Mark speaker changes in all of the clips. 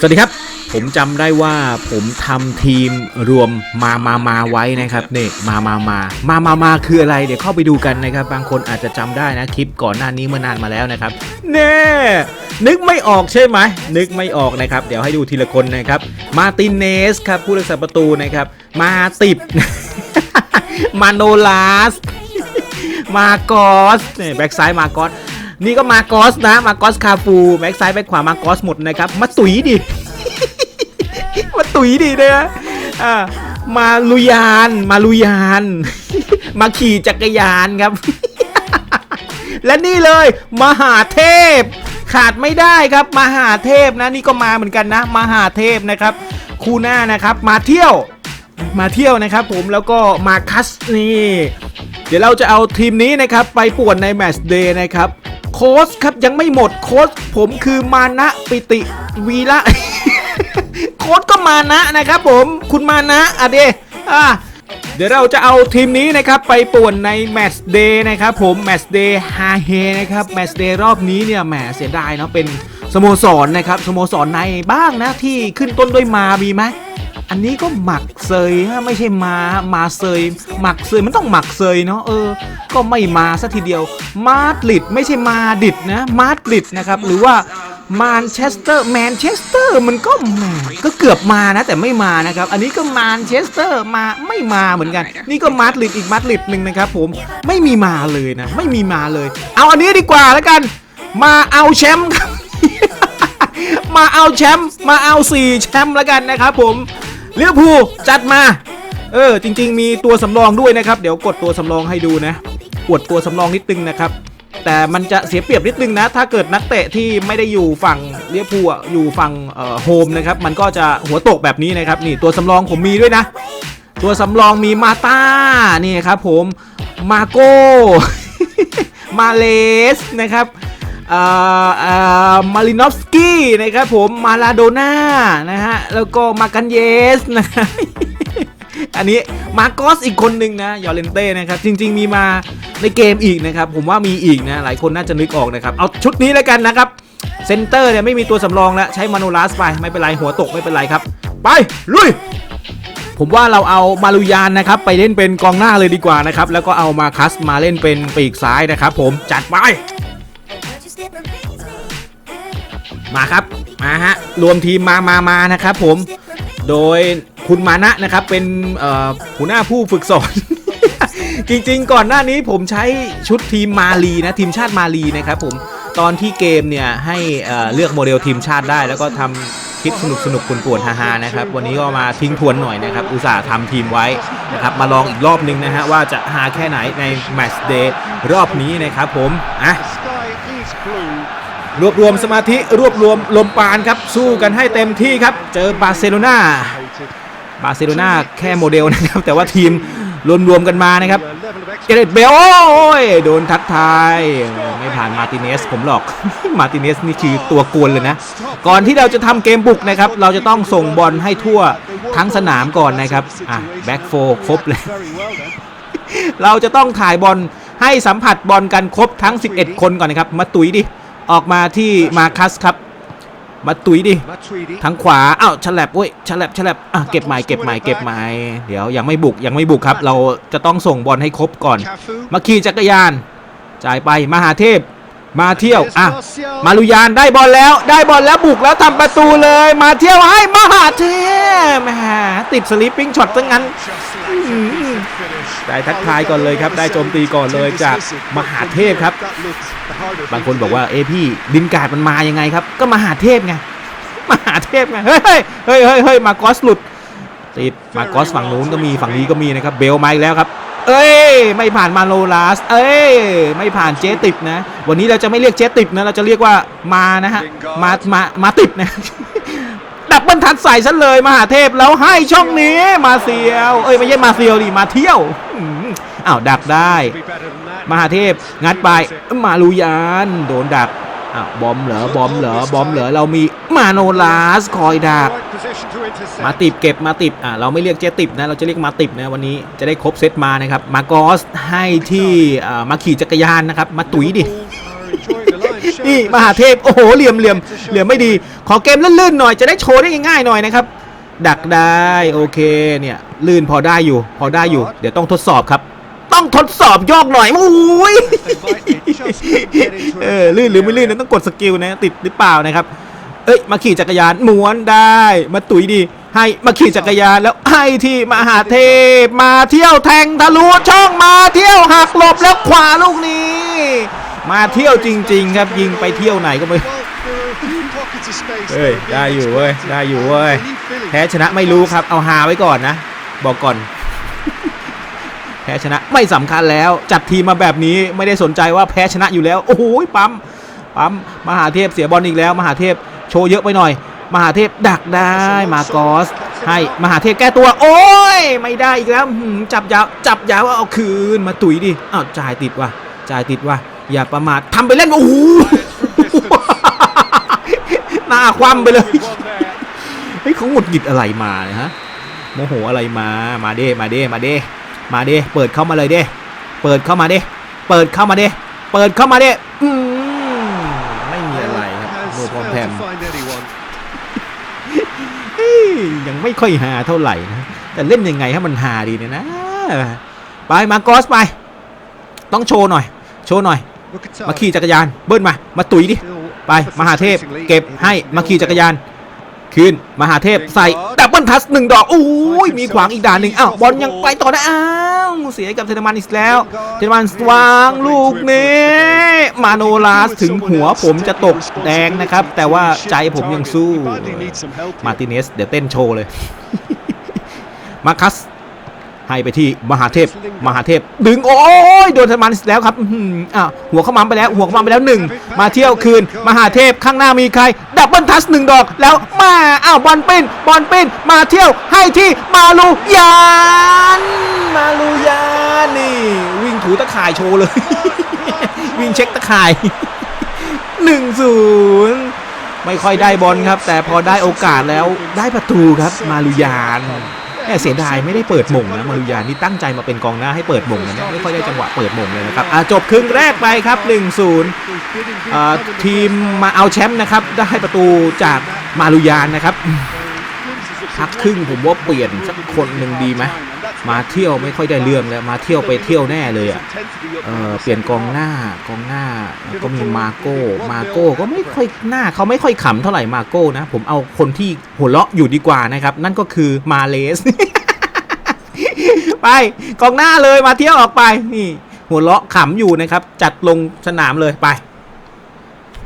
Speaker 1: สวัสดีครับ ผมจำได้ว่าผมทำทีมรวมมามามาไว้นะครับนี่มามามามามามาคืออะไร เดี๋ยวเข้าไปดูกันนะครับ บางคนอาจจะจำได้นะคลิปก่อนหน้านี้เมื่อนานมาแล้วนะครับเน่นึกไม่ออกใช่ไหมนึกไม่ออกนะครับ เดี๋ยวให้ดูทีละคนนะครับมาตินเนสครับผู้รักษาประตูนะครับ มาติบมาโนลาส มากอสเนี่ยแบ็กซ้ายมากอสนี่ก็มากอสนะ มากอสคาฟู แบ็กซ้ายแบ็กขวา มากอสหมดนะครับ มาตุ๋ยดิ มาตุ๋ยดิเนี่ยอ่ามาลุยาน มาลุยาน มาขี่จักรยานครับ และนี่เลย มหาเทพ ขาดไม่ได้ครับ มหาเทพนะนี่ก็มาเหมือนกันนะ มหาเทพนะครับ คู่หน้านะครับ มาเที่ยว มาเที่ยวนะครับ ผมแล้วก็มาคัสนี่เดี๋ยวเราจะเอาทีมนี้นะครับ ไปป่วนในแมตช์เดย์นะครับโค้ชครับยังไม่หมดโค้ชผมคือมานะปิติวีระ ค้ชก็มานะนะครับผมคุณมานะอะเดอะเดี๋ยวเราจะเอาทีมนี้นะครับไปป่วนในแมตช์เดย์นะครับผมแมตช์เดย์ฮาเฮนะครับแมตช์เดย์รอบนี้เนี่ยแหมเสียดายเนาะเป็นสโมสรนนะครับสโมสรในบ้างนะที่ขึ้นต้นด้วยมามีไหมอันนี้ก็หมักเซยฮะไม่ใช่มามาเซยหมักเซยมันต้องหมักเซยเนาะเออ ก็ไม่มาซะทีเดียวมาดริดไม่ใช่มาดิดนะมาดริดนะครับหรือว่า มานเชสเตอร์แมนเชสเตอร์มันก็แหมก็เกือบมานะแต่ไม่มานะครับ อันนี้ก็มานเชสเตอร์มาไม่มาเหมือนกัน นี่ก็มาดริดอีกมาดริดหนึ่งนะครับผมไม่มีมาเลยนะ ไม่มีมาเลย เอาอันนี้ดีกว่าแล้วกัน มาเอาแชมป์มาเอาแชมป์มาเอา4แชมป์แล้วกันนะครับผมเลี้ยวภูจัดมาเออจริง ๆ มีตัวสำรองด้วยนะครับ เดี๋ยวกดตัวสำรองให้ดูนะกดตัวสำรองนิดนึงนะครับ แต่มันจะเสียเปรียบนิดนึงนะ ถ้าเกิดนักเตะที่ไม่ได้อยู่ฝั่งเลี้ยวภูอยู่ฝั่งโฮมนะครับ มันก็จะหัวตกแบบนี้นะครับ นี่ตัวสำรองผมมีด้วยนะ ตัวสำรองมีมาตานี่ครับผม มาโก้ มาเลสนะครับเอ่อมารินอฟสกี้นะครับผม มาลาโดน่านะฮะ แล้วก็มากันเยสนะ อันนี้มาโกสอีกคนหนึ่งนะยอร์เลนเต้นะครับจริง ๆ มีมาในเกมอีกนะครับผมว่ามีอีกนะหลายคนน่าจะนึกออกนะครับเอาชุดนี้แล้วกันนะครับเซนเตอร์เนี่ยไม่มีตัวสำรองแล้วใช้มาโนลัสไปไม่เป็นไรหัวตกไม่เป็นไรครับ ไปลุยผมว่าเราเอามาลุยานนะครับไปเล่นเป็นกองหน้าเลยดีกว่านะครับแล้วก็เอามาคัสมาเล่นเป็นปีกซ้ายนะครับ ผมจัดไปมาครับมาฮะรวมทีมมามามานะครับ ผมโดย คุณมานะนะครับ เป็นหัวหน้าผู้ฝึกสอน จริงๆ ก่อนหน้านี้ผมใช้ชุดทีมมาลีนะ ทีมชาติมาลีนะครับผมตอนที่เกมเนี่ยให้เลือกโมเดลทีมชาติได้ แล้วก็ทำคลิปสนุกสนุกปวนๆฮาๆนะครับ วันนี้ก็มาทิ้งทวนหน่อยนะครับ อุตส่าห์ทำทีมไว้นะครับ มาลองอีกรอบนึงนะฮะว่าจะฮาแค่ไหนในแมตช์เดย์รอบนี้นะครับผมอะรวบรวมสมาธิรวบรวมลมปานครับ สู้กันให้เต็มที่ครับ เจอบาร์เซโลนา บาร์เซโลนาแค่โมเดลนะครับแต่ว่าทีมรวมๆกันมานะครับเกเรตเบลโอ้ยโดนทักทายไม่ผ่านมาติเนสผมหรอก มาติเนสนี่คือตัวกวนเลยนะ ก่อนที่เราจะทำเกมบุกนะครับ เราจะต้องส่งบอลให้ทั่วทั้งสนามก่อนนะครับ อะแบ็กโฟครบเลยเราจะต้องถ่ายบอลให้สัมผัสบอลกันครบทั้ง 11 คนก่อนนะครับ มาตุยดิ ออกมาที่มาคัสครับ มาตุยดิทางขวาอ้าวฉลับเว้ยฉลับฉลับอะเก็บใหม่เก็บใหม่เก็บใหม่เดี๋ยวยังไม่บุกยังไม่บุกครับ เราจะต้องส่งบอลให้ครบก่อน มาขี่จักรยาน จ่ายไปมหาเทพ มาเที่ยวอะมาลุยานได้บอลแล้ว ได้บอลแล้วบุกแล้วทำประตูเลย มาเที่ยวให้มหาเทพแหมติดสลิปปิ้งช็อตซะงั้น ได้ทักทายก่อนเลยครับ ได้โจมตีก่อนเลยจากมหาเทพครับ บางคนบอกว่าเอ้พี่ดินการ์ดมันมายังไงครับ ก็มหาเทพไงมหาเทพไงเฮ้ยเฮ้ยเฮ้ยเฮ้ยมากอสหลุดติดมากอสฝั่งนู้นก็มีฝั่งนี้ก็มีนะครับ เบลมาอีกแล้วครับ เอ้ย ไม่ผ่านมาโลลาส เอ้ย ไม่ผ่านเจติดนะ วันนี้เราจะไม่เรียกเจติดนะ เราจะเรียกว่ามานะฮะ มา มา มาติดนะ ดับเบิลทัดใส่ฉันเลยมหาเทพแล้วให้ช่องนี้มาเซียว เอ้ยไม่ใช่มาเซียวดิมาเที่ยวอ้าวดักได้ มหาเทพงัดไปมาลูยานโดนดักอ้าวบอมเหรอบอมเหรอบอมเหรอเรามีมาโนลาสคอยดัก มาติบเก็บมาติบอะเราไม่เรียกเจติบนะเราจะเรียกมาติบนะวันนี้จะได้ครบเซตมานะครับมากอสให้ที่อ่ามาขี่จักรยานนะครับมาตุ๋ยดิ นี่มหาเทพ โอ้โห เหลี่ยมเหลี่ยมเหลี่ยมไม่ดี ขอเกมลื่นๆหน่อยจะได้โชว์ได้ง่ายๆหน่อยนะครับ ดักได้โอเคเนี่ยลื่นพอได้อยู่ พอได้อยู่ เดี๋ยวต้องทดสอบครับ ต้องทดสอบโยกหน่อยโอ้ยเออลื่นหรือไม่ลื่นนะต้องกดสกิลนะติดหรือเปล่านะครับ เอ้ยมาขี่จักรยานม้วนได้มาตุ๋ยดีให้มาขี่จักรยานแล้วให้ที่มหาเทพมาเที่ยวแทงทะลุช่องมาเที่ยวหักหลบแล้วขวาลูกนี้ มาเที่ยวจริง ๆ ครับยิงไปเที่ยวไหนก็ไม่เฮ้ยได้อยู่เว้ยได้อยู่เว้ยแพ้ชนะไม่รู้ครับเอาฮาไว้ก่อนนะ บอกก่อน แพ้ชนะไม่สำคัญแล้ว จัดทีมมาแบบนี้ไม่ได้สนใจว่าแพ้ชนะอยู่แล้ว โอ้โหปั๊มปั๊มมหาเทพเสียบอลอีกแล้ว มหาเทพโชว์เยอะไปหน่อย มหาเทพดักได้มากอสให้มหาเทพแก้ตัว โอ้ยไม่ได้อีกแล้วหืมจับยาวจับยาวเอาคืนมาตุ๋ยดิอ้าวจ่ายติดว่ะจ่ายติดว่ะ อย่าประมาททำไปเล่นโอ้โหหน้าคว่ำไปเลยเฮ้ยเขาหงุดหงิดอะไรมาเนี่ยฮะโมโหอะไรมามาเด้มาเด้มาเด้มาเด้เปิดเข้ามาเลยเด้เปิดเข้ามาเด้เปิดเข้ามาเด้เปิดเข้ามาเด้อืมไม่มีอะไรครับโนพรอมแพมเฮ้ยยังไม่ค่อยหาเท่าไหร่นะแต่เล่นยังไงให้มันหาดีเนี่ยนะ ไปมากอสไป ต้องโชว์หน่อย โชว์หน่อย มาขี่จักรยานเบิ้ลมา มาตุ๋ยดิ ไปมหาเทพเก็บให้มาขี่จักรยานคืนมหาเทพใส่ดับเบิลทัสหนึ่งดอกโอ้ยมีขวางอีกด่านหนึ่งอ้าวบอลยังไปต่อได้อ้าวเสียกับเทนมันอีกแล้ว เทนมันวางลูกนี้มาโนลาสถึงหัวผมจะตกแดงนะครับ แต่ว่าใจผมยังสู้ มาติเนสเดี๋ยวเต้นโชว์เลย มาคัส ให้ไปที่มหาเทพ มหาเทพ ดึงโอ้ยโดนเทนมันอีกแล้วครับอื้อหืออะหัวเข้ามาไปแล้วหัวเข้ามาไปแล้วหนึ่งมาเที่ยวคืน มหาเทพข้างหน้ามีใคร ดับเบิลทัสหนึ่งดอกแล้วมาอ้าวบอลปิ้นบอลปิ้นมาเที่ยวให้ที่มาลูยานมาลูยานนี่ วิ่งถูตะข่ายโชว์เลย วิ่งเช็คตะข่ายหนึ่งศูนย์ไม่ค่อยได้บอลครับ แต่พอได้โอกาสแล้วได้ประตูครับมาลูยานแม่ เสียดายไม่ได้เปิดหม่งนะมาลุยานี่ตั้งใจมาเป็นกองหน้าให้เปิดหม่งนะเนี่ยไม่ค่อยได้จังหวะเปิดหม่งเลยนะครับจบครึ่งแรกไปครับ1-0อ่าทีมมาเอาแชมป์นะครับได้ประตูจากมาลุยานนะครับพักครึ่งผมว่าเปลี่ยนสักคนหนึ่งดีไหม มาเที่ยวไม่ค่อยได้เรื่องแล้วมาเที่ยวไปเที่ยวแน่เลยอะเออเปลี่ยนกองหน้ากองหน้าก็มีมาโก้มาโก้ก็ไม่ค่อยหน้าเขาไม่ค่อยขำเท่าไหร่มาโก้นะ ผมเอาคนที่หัวเราะอยู่ดีกว่านะครับ นั่นก็คือมาเลส ไปกองหน้าเลยมาเที่ยวออกไปนี่หัวเราะขำอยู่นะครับ จัดลงสนามเลยไป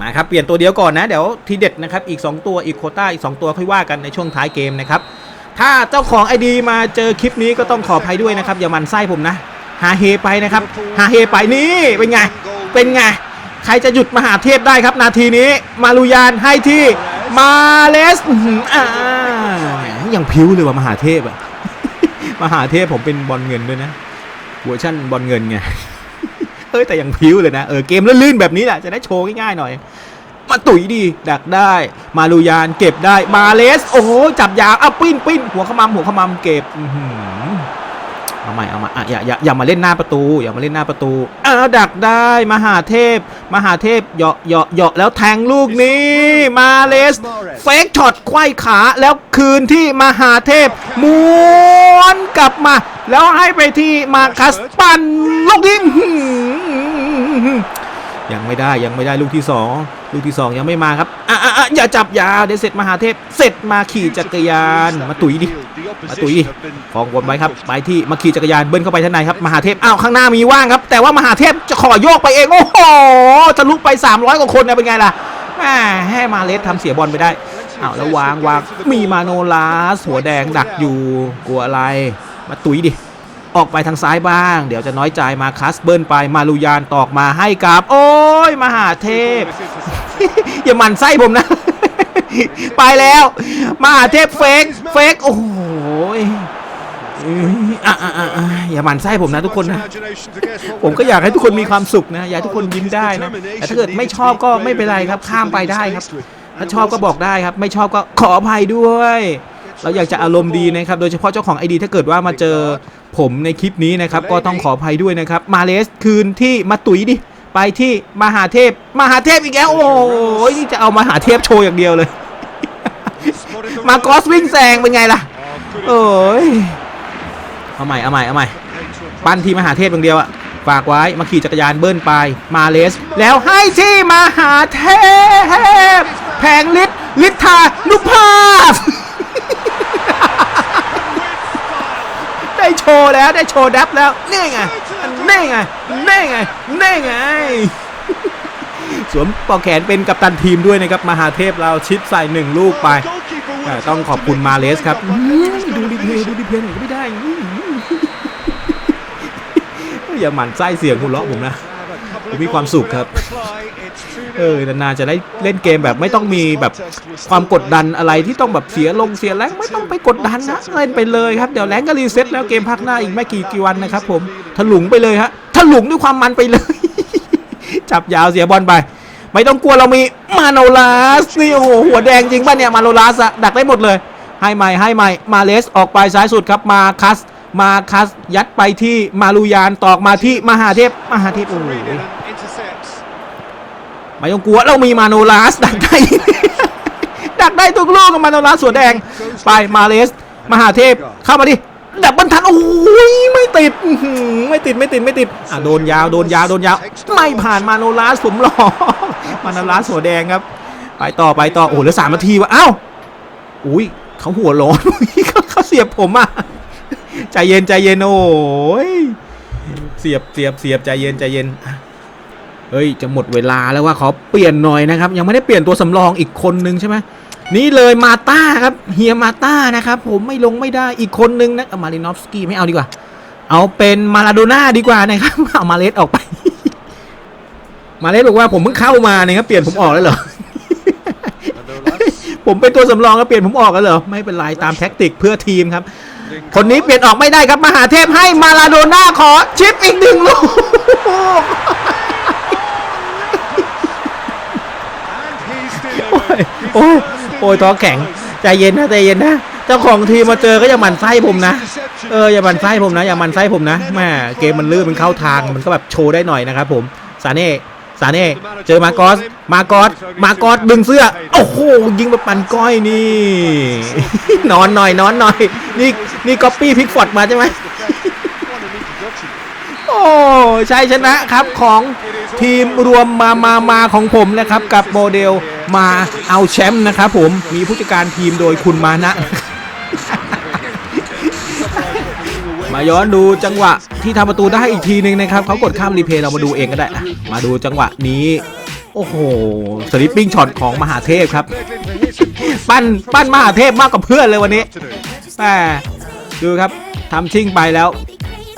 Speaker 1: มาครับเปลี่ยนตัวเดียวก่อนนะ เดี๋ยวทีเด็ดนะครับอีก 2 ตัวอีกโคต้าอีก 2 ตัวค่อยว่ากันในช่วงท้ายเกมนะครับ ถ้าเจ้าของไอดีมาเจอคลิปนี้ก็ต้องขออภัยด้วยนะครับ อย่ามันไส้ผมนะ หาเฮไปนะครับ หาเฮไปนี่เป็นไง เป็นไง ใครจะหยุดมหาเทพได้ครับ นาทีนี้ มาลุยานให้ที่มาเลสอ่ายังพิ้วเลยว่ะมหาเทพอะมหาเทพผมเป็นบอลเงินด้วยนะเวอร์ชั่นบอลเงินไงเอ้ยแต่ยังพิ้วเลยนะเออเกมลื่นๆแบบนี้แหละจะได้โชว์ง่ายๆหน่อย มาตุ๋ยดี ดักได้ มาลูยานเก็บได้ มาเลส โอ้โห จับยาอะปิ้นปิ้นหัวขมำหัวขมำเก็บเอาใหม่เอามาอะอย่าอย่าอย่ามาเล่นหน้าประตู อย่ามาเล่นหน้าประตูอ้าวดักได้มหาเทพ มหาเทพเหยาะเหยาะเหยาะแล้วแทงลูกนี้ มาเลสเฟกช็อตไขว้ขาแล้วคืนที่มหาเทพม้วนกลับมา แล้วให้ไปที่มาคัสปันลูกนี้ ยังไม่ได้ยังไม่ได้ลูกที่สองลูกที่สองยังไม่มาครับอะอะอะอย่าจับยาวเดี๋ยวเสร็จมหาเทพ เสร็จมาขี่จักรยาน มาตุ๋ยดิมาตุ๋ยดิฟองวนไว้ครับไปที่มาขี่จักรยานเบิ้ลเข้าไปท่านในครับมหาเทพอ้าวข้างหน้ามีว่างครับ แต่ว่ามหาเทพจะขอโยกไปเองโอ้โหทะลุไป 300กว่าคนนะเป็นไงล่ะแหมให้มาเลสทำเสียบอลไปได้อ้าวแล้ววางวางมีมาโนลาสหัวแดงดักอยู่กลัวอะไร มาตุ๋ยดิ ออกไปทางซ้ายบ้าง เดี๋ยวจะน้อยใจมาคัสเบิลไปมาลูยานตอกมาให้กับ โอ้ยมหาเทพ อย่ามันไส้ผมนะ ไปแล้ว มหาเทพเฟกเฟกโอ้โหอยอะอะอะอะอย่าหมันไส้ผมนะทุกคนนะ ผมก็อยากให้ทุกคนมีความสุขนะ อยากทุกคนยิ้มได้นะ แต่ถ้าเกิดไม่ชอบก็ไม่เป็นไรครับ ข้ามไปได้ครับ ถ้าชอบก็บอกได้ครับ ไม่ชอบก็ขออภัยด้วย เราอยากจะอารมณ์ดีนะครับ โดยเฉพาะเจ้าของไอดีถ้าเกิดว่ามาเจอผมในคลิปนี้นะครับ ก็ต้องขออภัยด้วยนะครับ มาเลสคืนที่มาตุ๋ยดิ ไปที่มหาเทพ มหาเทพอีกแล้ว โอ้โหนี่จะเอามหาเทพโชว์อย่างเดียวเลย มากอสวิ่งแซงเป็นไงล่ะโอ้ยเอาใหม่เอาใหม่เอาใหม่ปั้นที่มหาเทพอย่างเดียวอะฝากไว้มาขี่จักรยานเบิ้ลไปมาเลส แล้วให้ที่มหาเทพ แผงฤทธิ์ฤทธานุภาพ ได้โช ว์แล้วได้โชว์ดับแล้วนี่ไงนี่ไงนี่ไงนี่ไง สวมปลอกแขนเป็นกัปตันทีมด้วยนะครับ มหาเทพเราชิดใส่หนึ่งลูกไปแต่ต้องขอบคุณมาเลสครับอื้อดูดิเพลย์ดูดิเพลย์หน่อยก็ไม่ได้อื้ออย่าหมั่นไส้เสียงคุณเลาะผมนะ ผมมีความสุขครับ เออนานๆจะได้เล่นเกมแบบไม่ต้องมีแบบความกดดันอะไรที่ต้องแบบเสียลงเสียแรงไม่ต้องไปกดดันนะเล่นไปเลยครับเดี๋ยวแรงก็รีเซ็ตแล้วเกมพักหน้าอีกไม่กี่กี่วันนะครับผมถลุงไปเลยฮะถลุงด้วยความมันไปเลย จับยาวเสียบอลไป ไม่ต้องกลัวเรามีมาโนลาสนี่โอ้โหหัวแดงจริงป่ะเนี่ยมาโนลาสอะดักได้หมดเลยให้ใหม่ให้ใหม่มาเลสออกไปซ้ายสุดครับมาคัสมาคัสยัดไปที่มาลูยานตอกมาที่มหาเทพมหาเทพโอ้โห ไม่ต้องกลัวเรามีมาโนลาสดักได้ดักได้ทุกลูกกับมาโนลาสสวนแดงไปมาเลส มหาเทพเข้ามาดิดับบรรทัดโอ้ยไม่ติดไม่ติดไม่ติดไม่ติดอะโดนยาวโดนยาวโดนยาว ไม่ผ่านมาโนลาสผมหลอกมาโนลาสหัวแดงครับ ไปต่อไปต่อโอ้เหลือสามนาทีวะอ้าวอุ้ยเขาหัวร้อนเขาเขาเสียบผมอะใจเย็นใจเย็นโอ้ยเสียบเสียบเสียบใจเย็นใจเย็น เฮ้ยจะหมดเวลาแล้วว่าขอเปลี่ยนหน่อยนะครับ ยังไม่ได้เปลี่ยนตัวสำรองอีกคนนึงใช่ไหมนี่เลยมาต้าครับเฮียมาต้านะครับผมไม่ลงไม่ได้อีกคนนึงนะมารินอฟสกี้ไม่เอาดีกว่า เอาเป็นมาลาโดน่าดีกว่านะครับเอามาเลสออกไป มาเลสบอกว่าผมเพิ่งเข้ามาเนี่ยครับเปลี่ยนผมออกแล้วเหรอผมเป็นตัวสำรองแล้วเปลี่ยนผมออกแล้วเหรอไม่เป็นไรตามแท็กติกเพื่อทีมครับ คนนี้เปลี่ยนออกไม่ได้ครับมหาเทพให้มาลาโดน่าขอชิปอีกหนึ่งลูก โอ้ยโอ้ยโอ้ยท้อแข็งใจเย็นนะใจเย็นนะเจ้าของทีมมาเจอก็อย่าหมั่นไส้ผมนะเอออย่าหมั่นไส้ผมนะอย่าหมั่นไส้ผมนะแม่เกมมันลื่นมันเข้าทางมันก็แบบโชว์ได้หน่อยนะครับผมซาเน่ซาเน่เจอมาโกอสมาโกอสมาโกอสดึงเสื้อโอ้โหยิงแบบปันก้อยนี่ นอนหน่อยนอนหน่อยนี่นี่ก๊อปปี้พิกฟอร์ดมาใช่ไหมโอ้ชัยชนะครับของทีมรวมมามามาของผมนะครับกับโมเดล มาเอาแชมป์นะครับผมมีผู้จัดการทีมโดยคุณมานะ มาย้อนดูจังหวะที่ทำประตูได้อีกทีหนึงนะครับเขากดข้ามรีเพย์เรามาดูเองก็ได้อะมาดูจังหวะนี้ โอ้โหสลิปปิ้งช็อตของมหาเทพครับ ปั้นปั้นมหาเทพมากกว่าเพื่อนเลยวันนี้แหมดูครับทำชิ่งไปแล้ว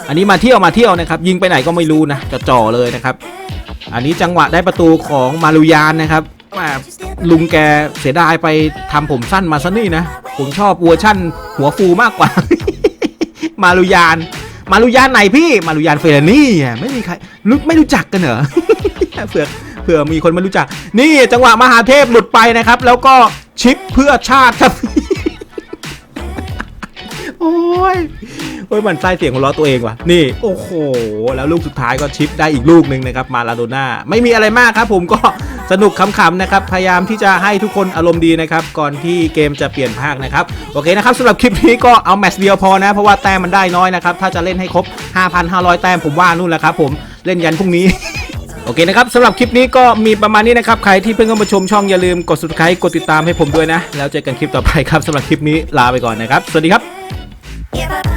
Speaker 1: อันนี้มาเที่ยวมาเที่ยวนะครับ ยิงไปไหนก็ไม่รู้นะจะจ่อเลยนะครับ อันนี้จังหวะได้ประตูของมารุยานนะครับ แหม่ลุงแกเสียดายไปทำผมสั้นมาซะนี่นะ ผมชอบเวอร์ชั่น หัวฟูมากกว่า มารุยาน มารุยานไหนพี่ มารุยานเฟรนี่ไม่มีใครรู้ไม่รู้จักกันเหรอเผื่อเผื่อมีคนไม่รู้จัก นี่จังหวะมหาเทพหลุดไปนะครับ แล้วก็ชิปเพื่อชาติครับ โอ้ยโอ้ยมันไส้เสียงของล้อตัวเองว่ะ นี่ โอ้โห แล้วลูกสุดท้ายก็ชิปได้อีกลูกหนึ่งนะครับ มาลาโดน่า ไม่มีอะไรมากครับผมก็สนุกขำๆนะครับ พยายามที่จะให้ทุกคนอารมณ์ดีนะครับ ก่อนที่เกมจะเปลี่ยนภาคนะครับ โอเคนะครับสำหรับคลิปนี้ก็เอาแมตช์เดียวพอนะ เพราะว่าแต้มมันได้น้อยนะครับ ถ้าจะเล่นให้ครบ 5,500 แต้มผมว่านู่นแหละครับผมเล่นยันพรุ่งนี้โอเคนะครับสำหรับคลิปนี้ก็มีประมาณนี้นะครับ ใครที่เพิ่งเข้ามาชมช่องอย่าลืมกด subscribe กดติดตามให้ผมด้วยนะ แล้วเจอกันคลิปต่อไปครับสำหรับคลิปนี้ลาไปก่อนนะครับ สวัสดีครับ
Speaker 2: give up.